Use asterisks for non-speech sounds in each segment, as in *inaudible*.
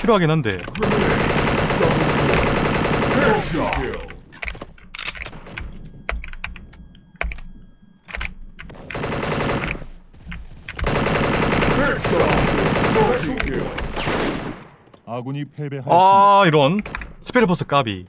필요하긴 한데. 아군이 패배하였습니다. 아 이런. 스페르버스 까비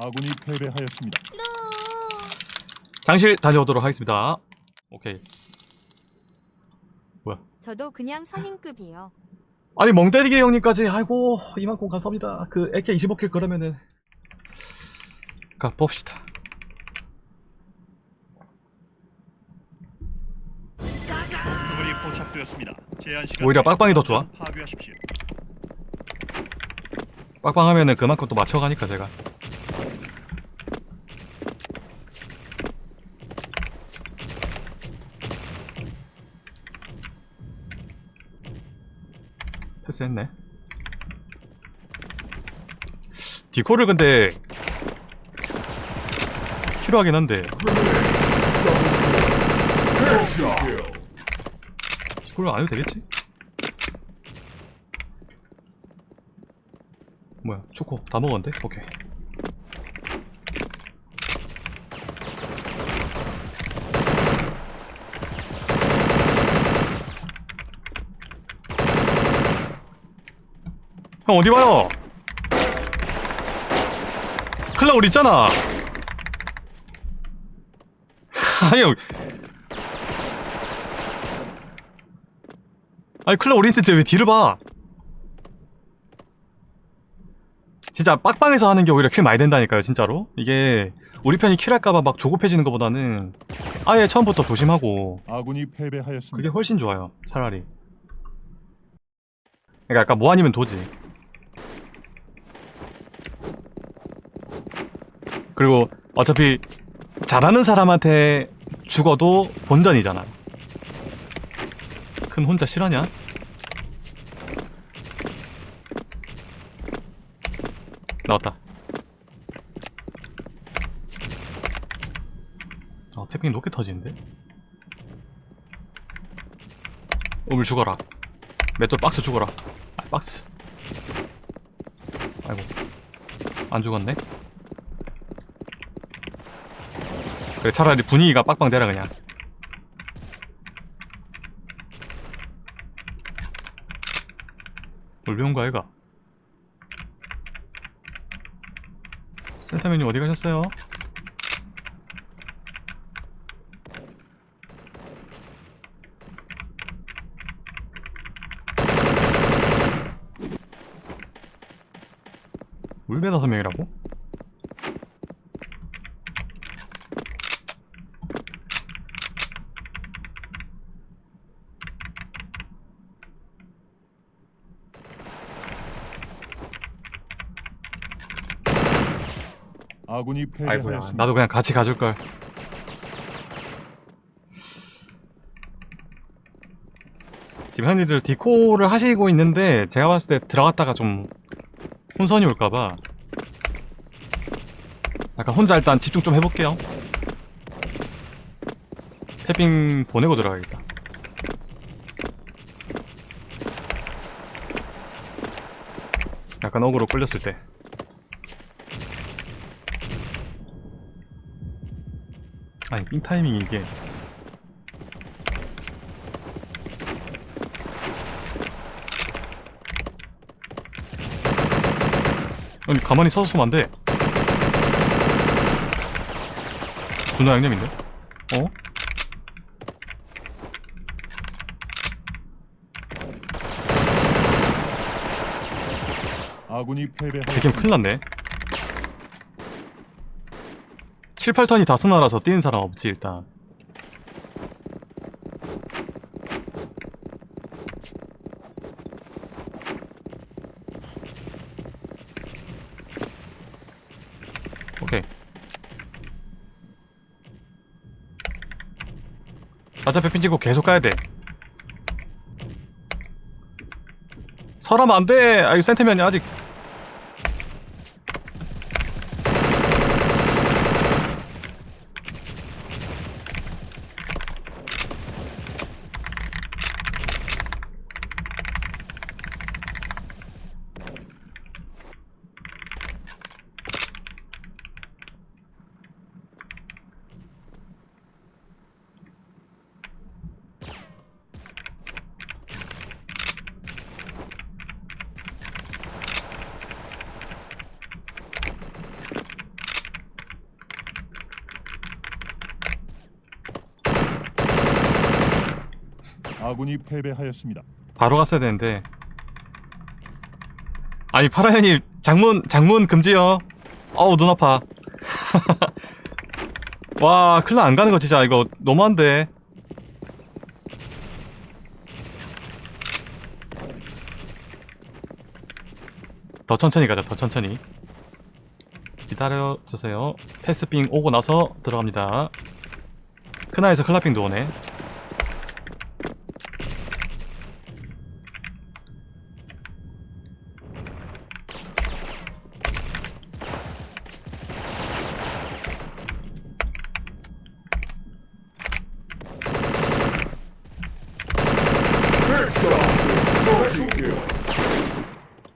아군이 패배하였습니다. 장실 다녀오도록 하겠습니다 오케이 저도 그냥 선임급이에요. 아니 멍때리기 형님까지 아이고 이만큼 감사합니다 그 AK 25킬 그러면은 가 봅시다 목표물이 포착되었습니다. 제한 시간 오히려 빡빡이 더 좋아. 파괴하십시오. 빡빡하면은 그만큼 또 맞춰가니까 제가. 패스했네. 디코를 근데 필요하긴 한데. 디코를 안 해도 되겠지? 뭐야 초코 다 먹었는데? 오케이 형 어디 봐요? 클라 우리 있잖아 *laughs* 아니 형 아니 클라 우리 있는데 왜 뒤를 봐 진짜 빡빡해서 하는 게 오히려 킬 많이 된다니까요 진짜로 이게 우리 편이 킬할까봐 막 조급해지는 것보다는 아예 처음부터 조심하고 아군이 패배하였습니다. 그게 훨씬 좋아요 차라리 그러니까 약간 뭐 아니면 도지 그리고 어차피 잘하는 사람한테 죽어도 본전이잖아 큰 혼자 실화냐? 나왔다. 아 태핑이 높게 터지는데? 오물 죽어라. 맷돌 박스 죽어라. 아, 박스. 아이고. 안 죽었네? 그래 차라리 분위기가 빡빡 되라 그냥. 뭘 배운 거야 얘가 센터맨님 어디 가셨어요? 울베 다섯 명이라고? 아군이 아이고야. 패배하였습니다. 나도 그냥 같이 가줄 걸. 지금 현이들 디코를 하시고 있는데 제가 봤을 때 들어갔다가 좀 혼선이 올까봐 약간 혼자 일단 집중 좀 해볼게요. 태빙 보내고 들어가야겠다. 약간 어그로 끌렸을 때 아니 삥 타이밍이 이게 아니 가만히 서서 쏘면 안돼 준하 양념인데? 어? 아군이 되게 패배하였습니다. 큰일 났네 7, 8턴이 다 스나라서 뛰는 사람 없지 일단 오케이 어차피 핀 찍고 계속 가야 돼. 설하면 안 돼! 아, 이거 센터면이 아직. 아군이 패배하였습니다. 바로 갔어야 되는데. 아니, 파라현님, 장문, 장문 금지요. 어우, 눈 아파. *laughs* 와, 클라 안 가는 거 진짜, 이거 너무한데. 더 천천히 가자, 더 천천히. 기다려주세요. 패스빙 오고 나서 들어갑니다. 크나에서 클라핑도 오네.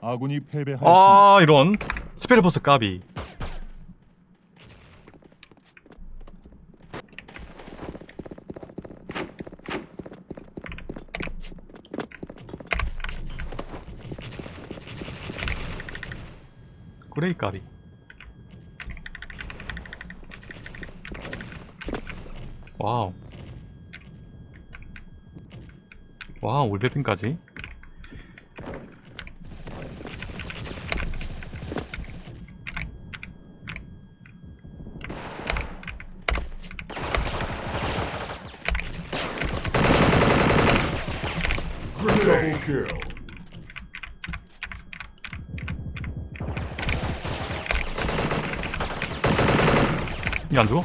아군이 패배하였습니다. 아 이런. 스페르포스 까비. 그레이 까비. 와우. 와우 올베핀까지 이게 안 죽어?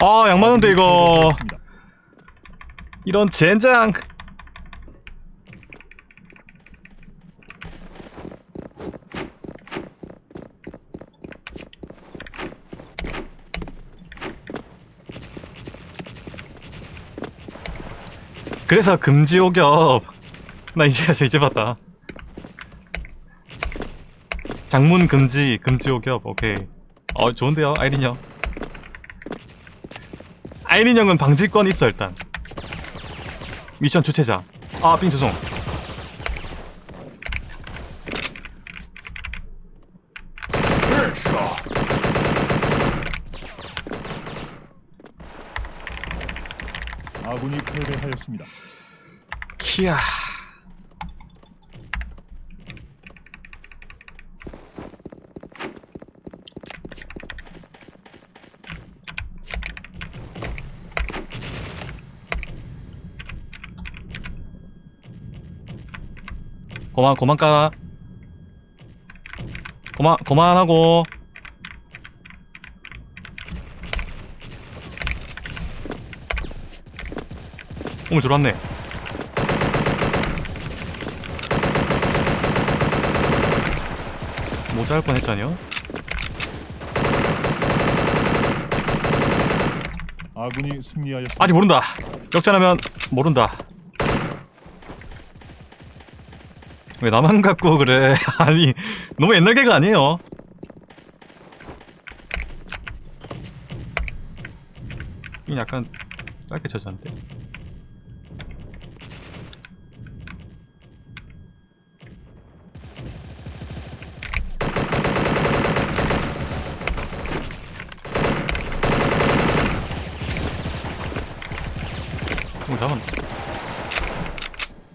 아, 양 많은데 이거. 이런 젠장. 그래서 금지 오겹. 나 이제 저 이제 봤다. 장문 금지 금지 오겹. 오케이. 어 좋은데요 아이린 형. 아이린 형은 방지권 있어 일단. 미션 주최자. 아, 삥 죄송. 아군이 패배하였습니다. 키야. 고만 고만 까라. 고만 고만하고. 오늘 들어왔네. 모자랄 뻔했잖요. 아군이 승리하였습니다. 아직 모른다. 역전하면 모른다. 왜 나만 갖고 그래? *laughs* 아니 너무 옛날 개그 아니에요? 이 약간 짧게 쳐졌는데. 어, 잠깐.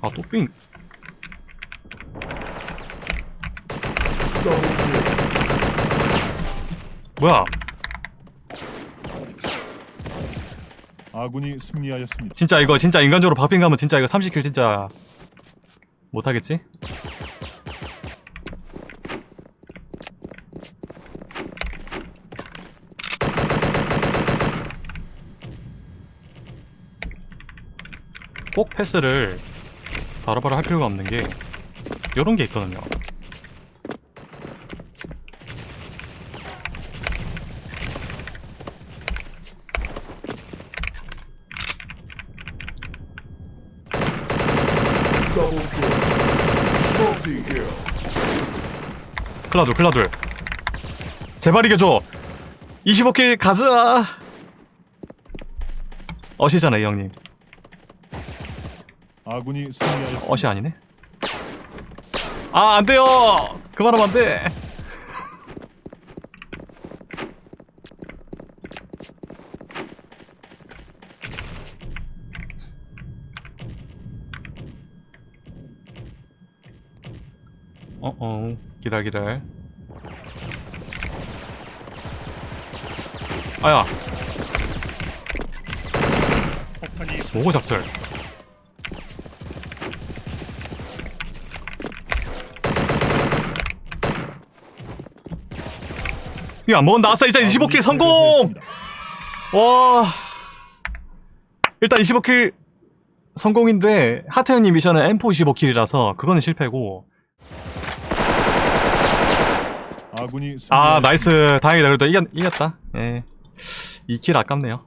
아, 또 삥. 뭐야? 아군이 승리하였습니다. 진짜 이거 진짜 인간적으로 박빙 가면 진짜 이거 30킬 진짜 못하겠지? 꼭 패스를 바로바로 할 필요가 없는 게 요런 게 있거든요. 클라둘 클라둘. 제발 이겨줘. 25킬 가자 어시잖아 이 형님 아군이 승리하였습니다. 어시 아니네. 아 안 돼요! 그만하면 안 돼! 어 어 기다려 기다려. 아야. 폭탄이 뭐고. 작살 이거 뭐 나왔어? 이제 25킬 성공! 패배하였습니다. 와. 일단 25킬 성공인데 하태현님 미션은 M4 25킬이라서 그거는 실패고. 아군이 아 승리하였습니다. 나이스. 다행이다. 그래도 이겼, 이겼다. 예. 2킬 아깝네요